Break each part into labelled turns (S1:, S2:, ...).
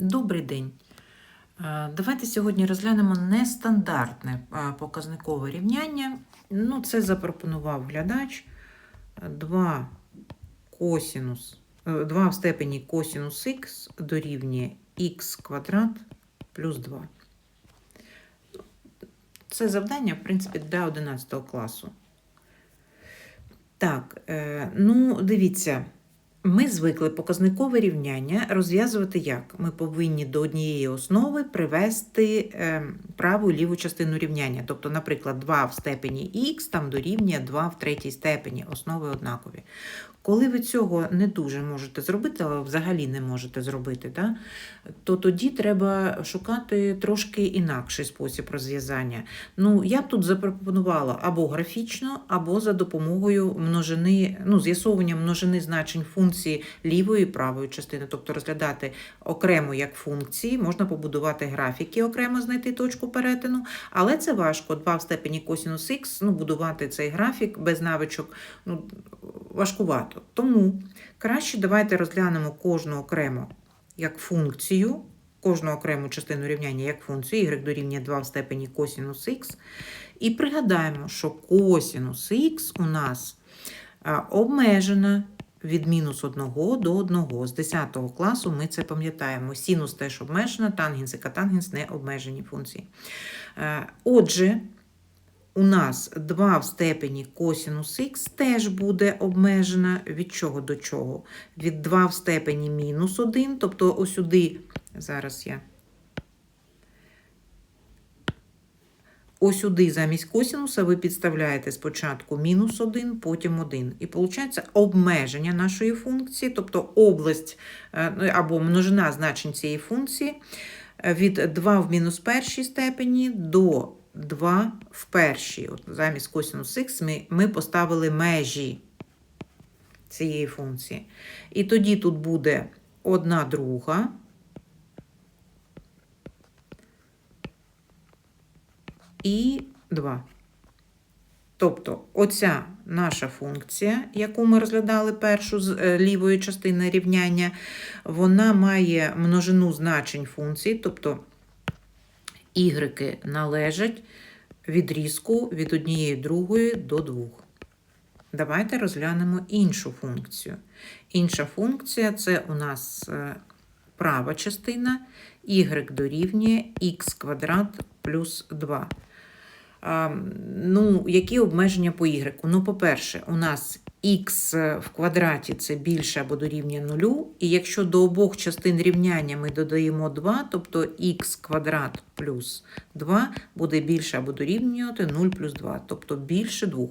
S1: Добрий день. Е, Давайте сьогодні розглянемо нестандартне е, показникове рівняння. Ну, це запропонував глядач. 2 косінус, 2 в степені косінус х дорівнює х квадрат плюс 2. Це завдання, в принципі, для 11 класу. Так, е, ну, дивіться. Ми звикли показникове рівняння розв'язувати як? Ми повинні до однієї основи привести е, праву і ліву частину рівняння. Тобто, наприклад, 2 в степені х там дорівнює 2 в третій степені, основи однакові. Коли ви цього не дуже можете зробити, але взагалі не можете зробити, да, то тоді треба шукати трошки інакший спосіб розв'язання. Ну, я б тут запропонувала або графічно, або за допомогою множини, ну, з'ясовування множини значень функції лівої і правої частини, тобто розглядати окремо як функції, можна побудувати графіки, окремо знайти точку перетину, але це важко. 2 в степені косінус х, ну, будувати цей графік без навичок, ну, важкувато. Тому краще давайте розглянемо кожну окремо як функцію, кожну окрему частину рівняння як функцію, y дорівнює 2 в степені косінус х. І пригадаємо, що косінус х у нас обмежена від мінус 1 до 1. З 10 класу ми це пам'ятаємо. Синус теж обмежена, тангенс і катангенс не обмежені функції. Е, Отже, у нас 2 в степені косінус х теж буде обмежена від чого до чого? Від 2 в степені мінус 1, тобто ось сюди, зараз я. Ось замість косінуса ви підставляєте спочатку мінус 1, потім 1. І виходить обмеження нашої функції, тобто область е, ну, або множина значень цієї функції е, від 2 в мінус першій степені до 2 в першій. От замість косінус х ми, ми поставили межі цієї функції. І тоді тут буде 1 друга. І 2. Тобто, оця наша функція, яку ми розглядали першу з е, лівої частини рівняння, вона має множину значень функцій, тобто y належать відрізку від однієї другої до двох. Давайте розглянемо іншу функцію. Інша функція це у нас е, права частина y дорівнює х квадрат плюс 2. А, Ну, які обмеження по y? Ну, по-перше, у нас х в квадраті це більше або дорівнює нулю. І якщо до обох частин рівняння ми додаємо 2, тобто х квадрат плюс 2 буде більше або дорівнювати 0 плюс 2, тобто більше 2.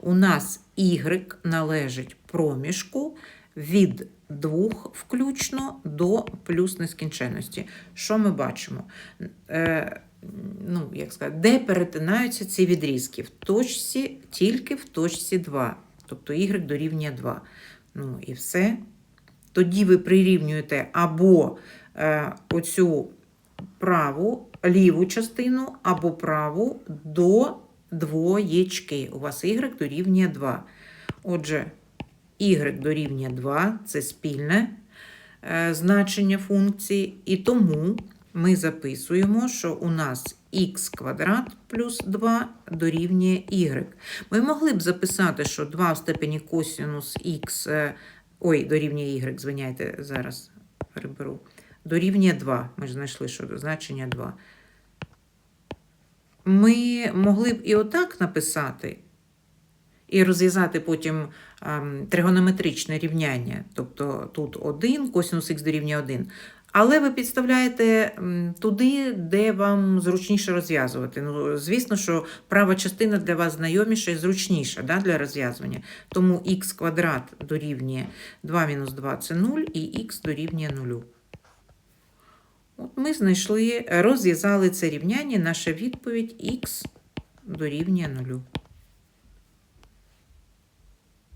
S1: У нас y належить проміжку від 2 включно до плюс нескінченності. Що ми бачимо? Е, ну, як сказати, де перетинаються ці відрізки? В точці, тільки в точці 2, тобто y дорівнює 2. Ну і все. Тоді ви прирівнюєте або е, оцю праву, ліву частину, або праву до двоєчки. У вас y дорівнює 2. Отже, y дорівнює 2 це спільне е, значення функції, і тому ми записуємо, що у нас х квадрат плюс 2 дорівнює y. Ми могли б записати, що 2 в степені косінус х, е, ой, дорівнює y, звиняйте, зараз приберу. Дорівнює 2. Ми ж знайшли, що значення 2. Ми могли б і отак написати, і розв'язати потім ем, тригонометричне рівняння. Тобто тут 1, косінус х дорівнює 1. Але ви підставляєте туди, де вам зручніше розв'язувати. Ну, звісно, що права частина для вас знайоміша і зручніша да, для розв'язування. Тому х квадрат дорівнює 2 мінус 2 це 0, і х дорівнює 0. От ми знайшли, розв'язали це рівняння. Наша відповідь х дорівнює 0.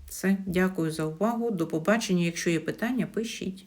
S1: Все, дякую за увагу. До побачення. Якщо є питання, пишіть.